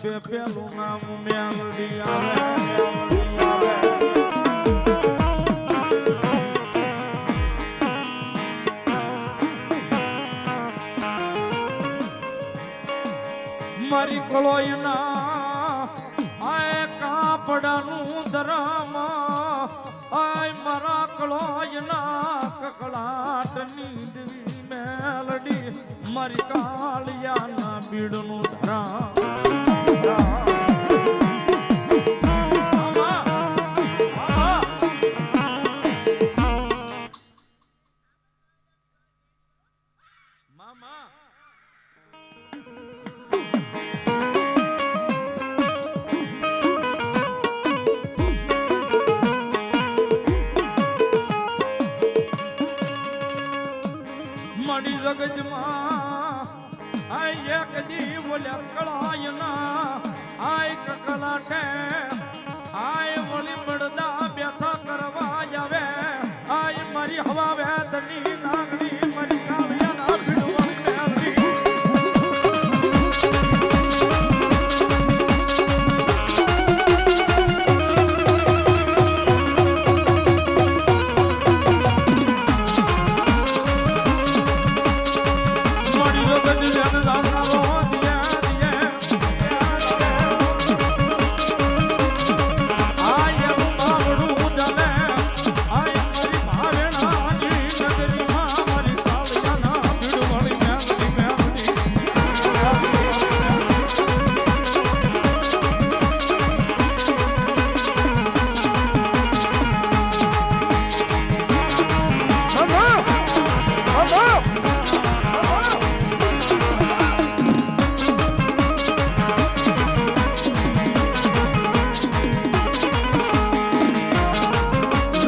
બે પેલું નામ મેલડી આવે મારી કળોયના આય કાપડાનું ધરામ, આય મારા કળોયના કકળાટની દેવી મેલડી, મારી કાળિયાના બીડનું ધરામ. Oh.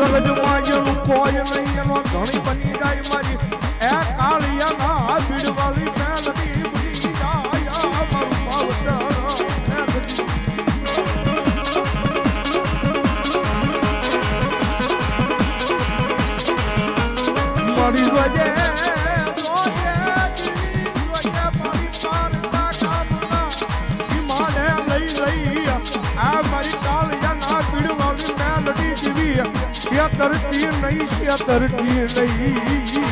સગજમાં જેનું કોઈ નહીં એમાં ઘણી બની જાય મારી. એ કાળિયા ધરતી નહીં છે ધરતી નહીં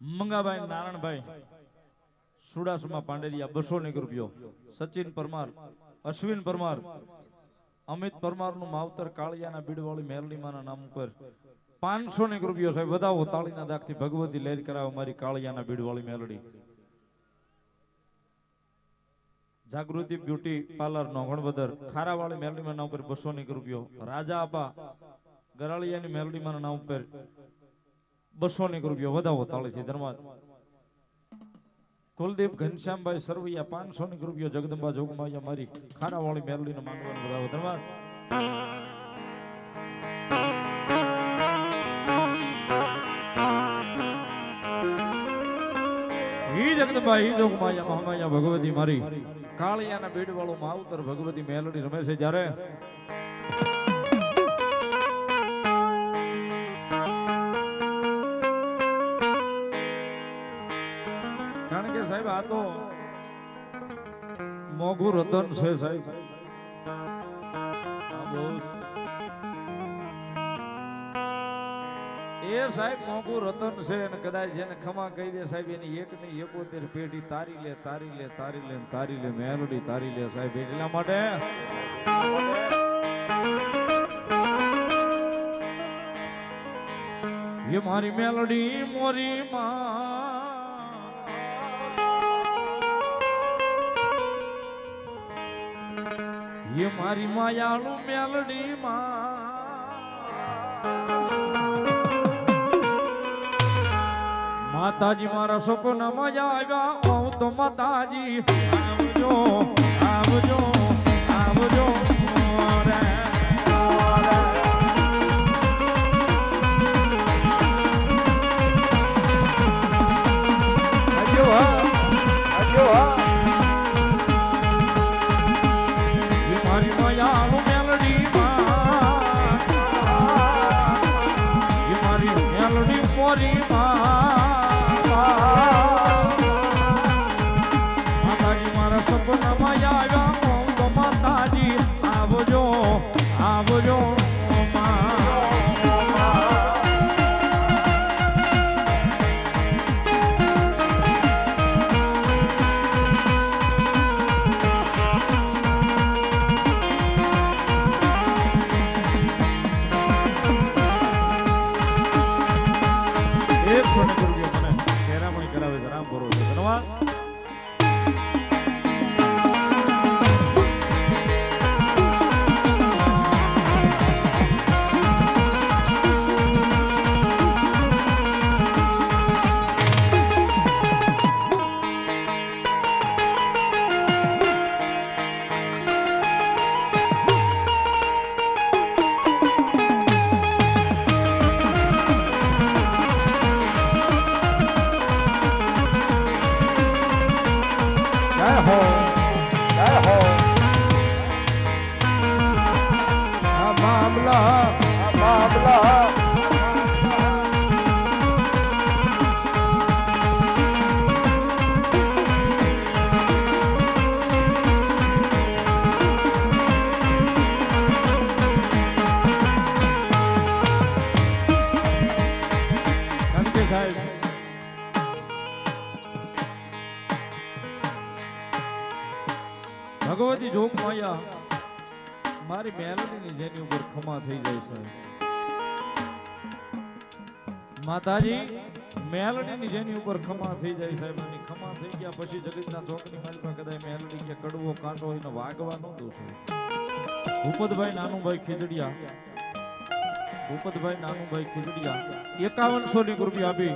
મંગાભાઈ નારાયણભાઈ સુડાસુમા પાંડેરિયા બસો ને રૂપિયો સચિન પરમાર અશ્વિન પરમાર અમિત પરમારનું માવતર કાળિયાના બીડવાળી મેરલીમાના નામ ઉપર પાંચસો ને રૂપિયો સાહેબ વધાવો તાળીના દાખથી ભગવતી લહેર કરાવો મારી કાળિયાના બીડવાળી મેલડી જાગૃતિ, બ્યુટી પાર્લર નો ગણબદર ખારાવાળી મેલડીમાં નામ ઉપર બસો ની રૂપિયો, રાજા આપા, ગરાળિયાની મેલડીમાં નામ ઉપર બસો ની રૂપિયો, વધાવો તાળીથી ધર્માદ કુલદીપ ઘનશ્યામભાઈ સરવૈયા પાંચસો ની રૂપિયો, જગદંબા જોગમાયા મારી, ખારાવાળી મેલડીને માંગવાનું વધાવો ધન્યવાદ જગદંબા, ઈ જોગમાયા, મહામાયા, ભગવતી મારી. કાળિયાના બીડ વાળું માવતર ભગવતી મેલડી રમે છે જ્યારે કારણ કે સાહેબ, આ તો મોઘું રતન છે સાહેબ. સાહેબ, મોઘું રતન છે અને કદાચ જેને ખમા કહી દે સાહેબ, એની એક ની એકોતેર પેઢી તારી લે તારી લે તારી લે તારી લે, મેલોડી તારી લે સાહેબ, એટલા માટે. એ મારી મેલોડી, મોરી માં. એ મારી માયાળું મેલડી માતાજી મારા સપનામાં આવ્યા હું તો માતાજી આવજો આવજો આવજો રે. એક સોને બાબલા માતાજી, મેલડીની જેની ઉપર ખમા થઈ જાય સાહેબ એની ખમા થઈ ગયા પછી જગતના ચોકની માલમાં કદાચ મેલડી કે કડવો કાંટો એને વાગવા ન દઉં ભૂપતભાઈ નાનુભાઈ ખીજડીયા. ભૂપતભાઈ નાનુભાઈ ખીજડીયા. એકાવનસો ની રૂપિયા આપી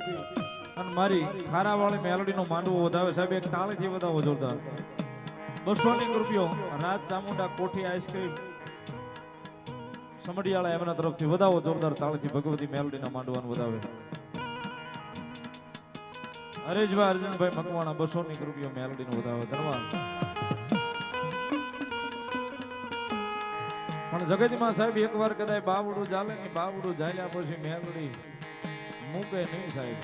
અને મારી ખારાવાળી મેલડીનો માંડવો વધાવે. સાહેબ, એક તાળીથી વધાવો જોરદાર. બસો ની રૂપિયો રાજ ચામુંડા કોઠી આઈસ્ક્રીમ. સમઢિયાળા એમના તરફથી વધાવો જોરદાર તાળીથી ભગવતી મેલડીના માંડવાનું વધાવે. હરેશભાઈ, અર્જુનભાઈ મકવાણા બસો ની કૃપિયો મેલડી નો વધાવે ધન્યવાદ પણ જગતમાં સાહેબ, એકવાર કદાચ બાવડું ચાલે ને બાવડું ચાલ્યા પછી મેલડી મૂકે નહીં સાહેબ.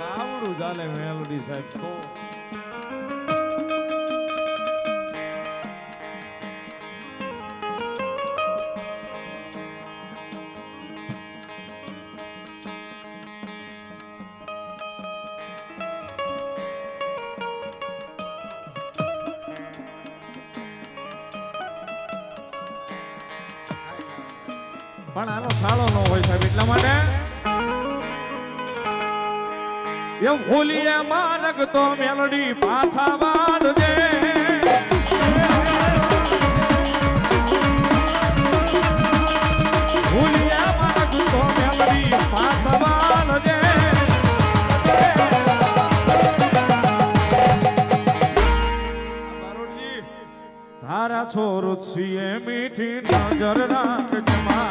બાવડું ચાલે મેલડી સાહેબ, તો ભૂલીએ મારગ તો મેલડી પાછા વાજે ભૂલીએ મારગ તો મેલડી પાછા બારોટજી, તારા છીએ મીઠી નજર રાખજમાં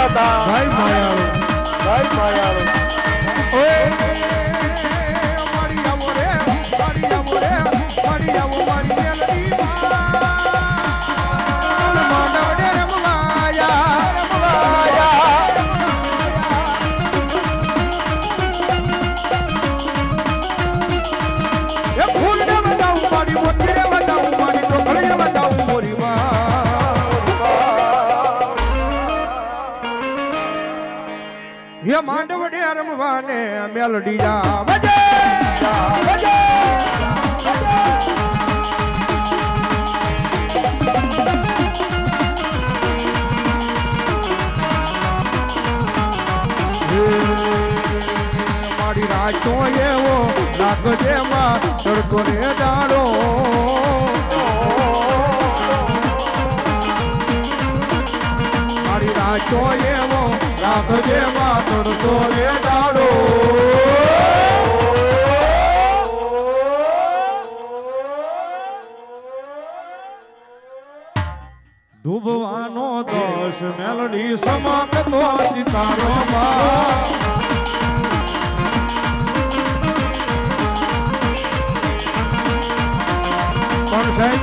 વિધાતા જય માયાળુ જય માયાળુ ઓય હે માંડવ ડે રમવાને મેલડી વજે! બજે મારી રાતો એવો લાગજે માં તડકો ને દાડો મારી રાતો એવો લાગજે માં તડકો રે દાડો ડૂબવાનો દોષ મેલડી સમાકતો સિતારો માં કોણ સાહેબ?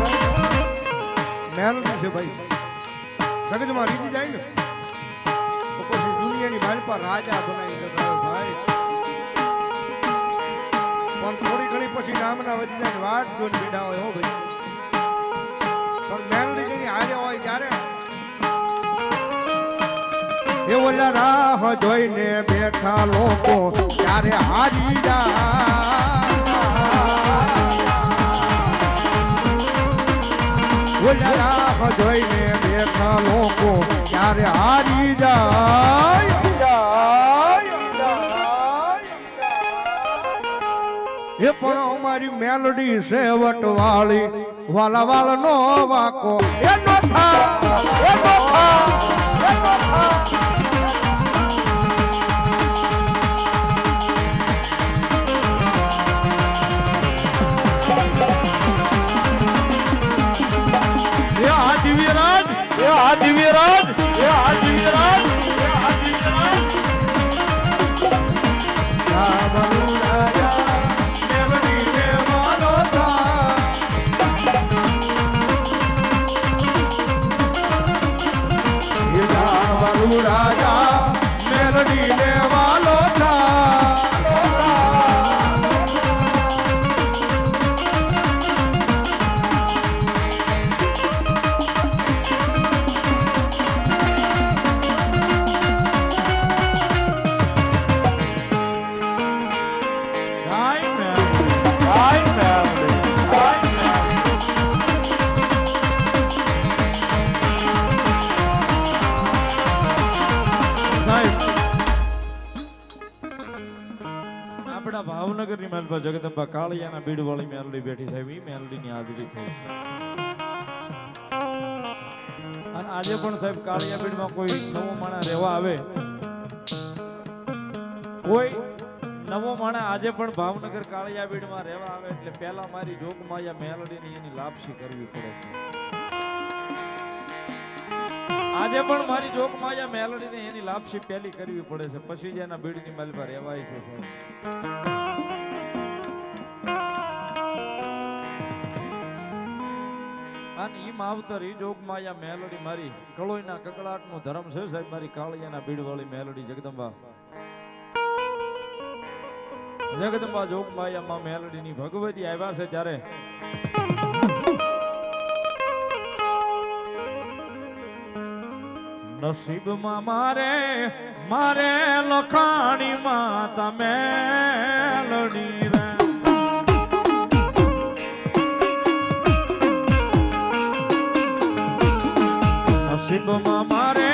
મેલડી છે ભાઈ. સગજમાં રીતી જાય ને. માલપા રાજા બનાવી હોય ભાઈ. પણ થોડી ઘણી પછી ગામના વધી જાય ને વાટ જોઈને બેઠા હોય, હો ભાઈ. પણ મેલડી જેની હારે હોય ત્યારે એ રાહ જોઈને બેઠા લોકો ત્યારે હારી જાય. રાહ જોઈને બેઠા લોકો ત્યારે હારી જાય. એ પણ અમારી મેલડી છે વટવાળી વાલા વાલ નો વાકો. એ નો થા, એ નો થા, એ નો થા. કાળિયાના બીડ વાળી મેલડી બેઠી સાહેબ એ મેલડી ની હાજરી થઈ અને આજે પણ સાહેબ કાળિયા બીડમાં કોઈ નવો માણા રહેવા આવે? કોઈ નવો માણા આજે પણ ભાવનગર કાળિયા બીડમાં રહેવા આવે એટલે પહેલા મારી જોગમાયા મેલડી ની એની લાપસી કરવી પડે છે. આજે પણ મારી જોક માયા મેલડી ને એની લાપસી પહેલી કરવી પડે છે. પછી જ એના બીડની મેલ પર રહેવાય છે સાહેબ. અને ઈ માવતર ઈ જોગ માયા મેલડી મારી. કળોઈના કકડાટનું ધર્મ છે સાહેબ, મારી કાળિયાના બીડ વાળી મેલડી જગદંબા. જગદંબા જોગ માયા માં મેલડી ની ભગવતી આવ્યા છે ત્યારે. નસીબમાં મારે મારે લખાણી માં તમે લડી કુટુંબમાં મારે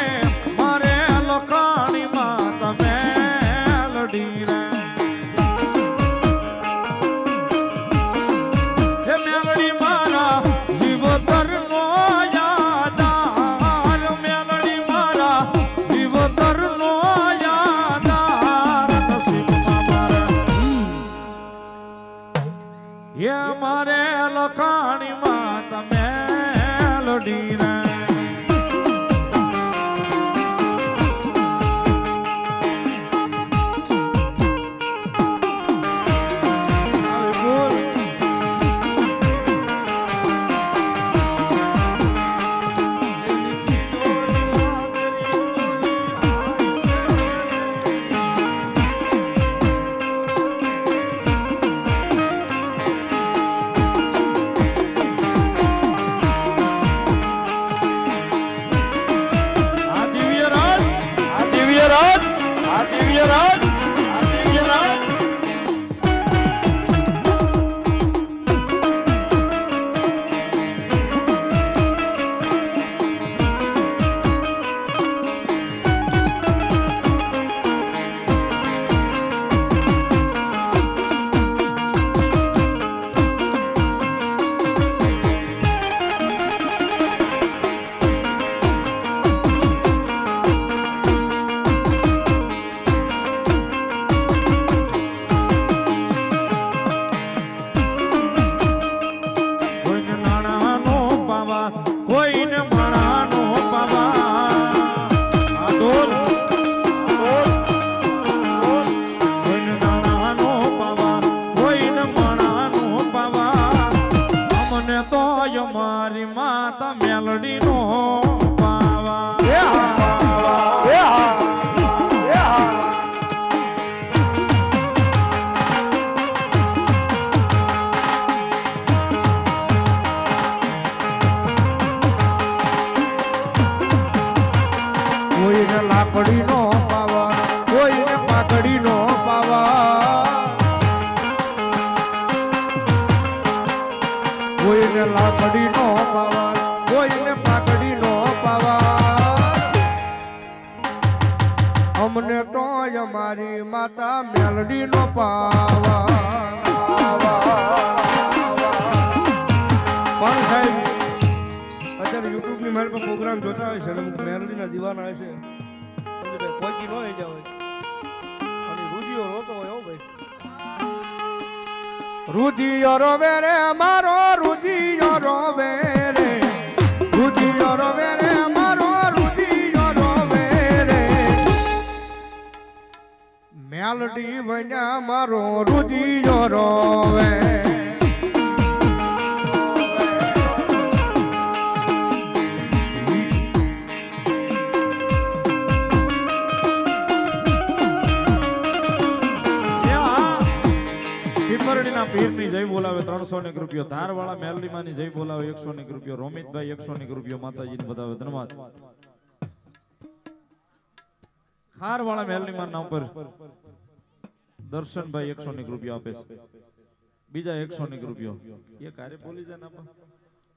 મારે લોકાણીમાં તમે લડી રે. મારે લોકાણીમાં તમે લોડીના તો અમારી માતા મેલડીનો. પાવા માતા નો પાવા પણ સાહેબ, અત્યારે યુટ્યુબની મારી પર પ્રોગ્રામ જોતા હોય છે અને અમુક મેલોડીના દીવાના હશે પહોંચી ન હોય. અને રુધિયો રોતો હોય ભાઈ. રુધિયો રોવે રે, મારો રુધિયો રોવે રે. રુધિયો રોવે રે. મેલડી બન્યા મારો રુદિયો રોવે. પીપરડીના પીરની જય બોલાવે ત્રણસો ને જય બોલાવે એકસો ને રૂપિયો રોમિતભાઈ, એકસો ને રૂપિયો માતાજીને બધા ધન્યવાદ. ખારવાળા ની નામ પર દર્શનભાઈ એકસો ની રૂપિયા આપે છે. બીજા એકસો ની રૂપિયો. એ કાર્ય બોલી જાય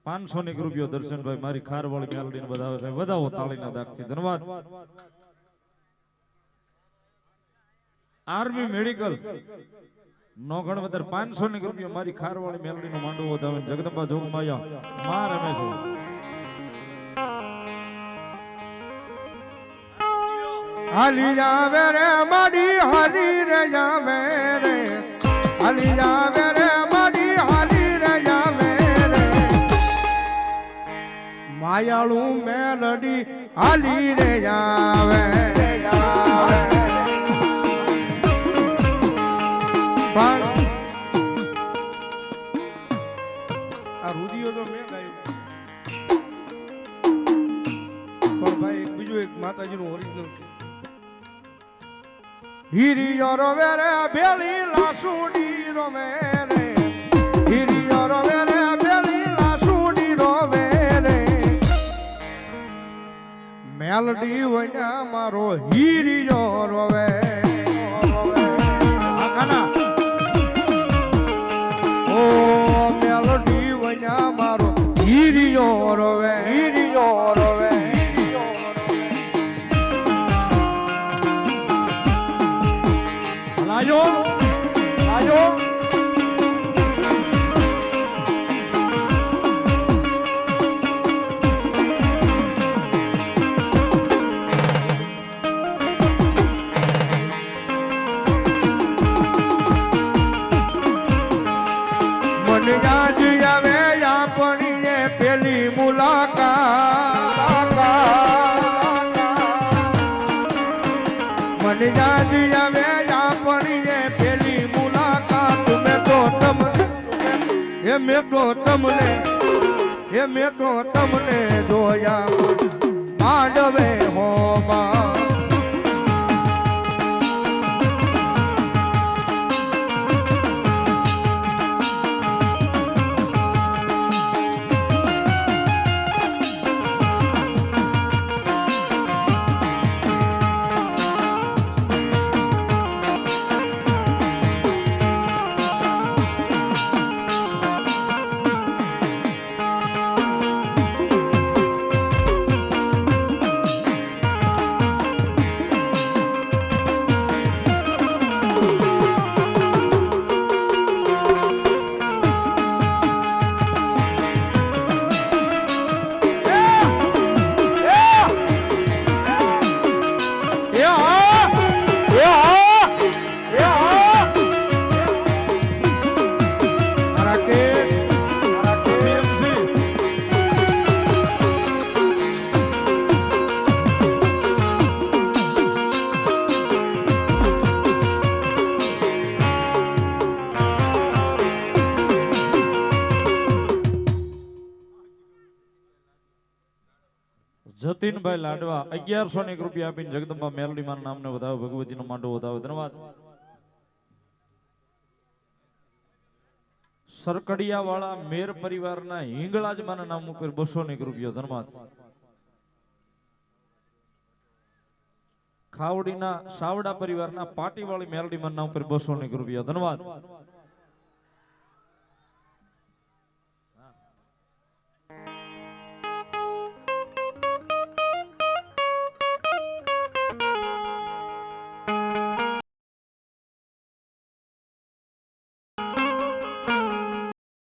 પાંચસો ની રૂપિયો દર્શનભાઈ, મારી ખારવાળી મેલડીને બતાવે છે. વધાવો તાળીના દાગથી. ધન્યવાદ આર્મી મેડિકલ. નો ગણ વધાર પાંચસો ની રૂપિયા મારી ખારવાળી મેલડી નો માંડવો વધાવે. જગદંબા જોગમાયા. માં રમે છે. હાલી જાવે રે મારી હલી રે જાવે રે. હલી જાવે રે મારી હલી રે જાવે રે. માયાળુ મેલડી હલી રે જાવે રે. જાવે પણ આ રુધિયો તો મેં ભાઈ, બીજું એક માતાજીનું હીરિયો રોવે રે બેલી લાસુડી રોવે રે હીરિયો રોવે રે બેલી લાસુડી રોવે રે મેલડી વન્યા મારો હીરિયો રોવે મને યાદ આવે આપણી પેલી મુલાકાત મેં તો તમને, એ મેં તો તમને, એ મેં તો તમને જોયા માંડવે હોમાં જતીનભાઈ લાડવા અગિયારસો ની રૂપિયા આપીને જગદંબા મેલડી માના નામને વધાવે ભગવતીનો માંડો વધાવે ધન્યવાદ. સરકડિયા વાળા મેર પરિવારના હિંગળાજ માના નામ ઉપર બસો ની રૂપિયો ધન્યવાદ. ખાવડીના સાવડા પરિવારના પાટીવાળી મેલડી માના નામ ઉપર બસો ની રૂપિયા ધન્યવાદ.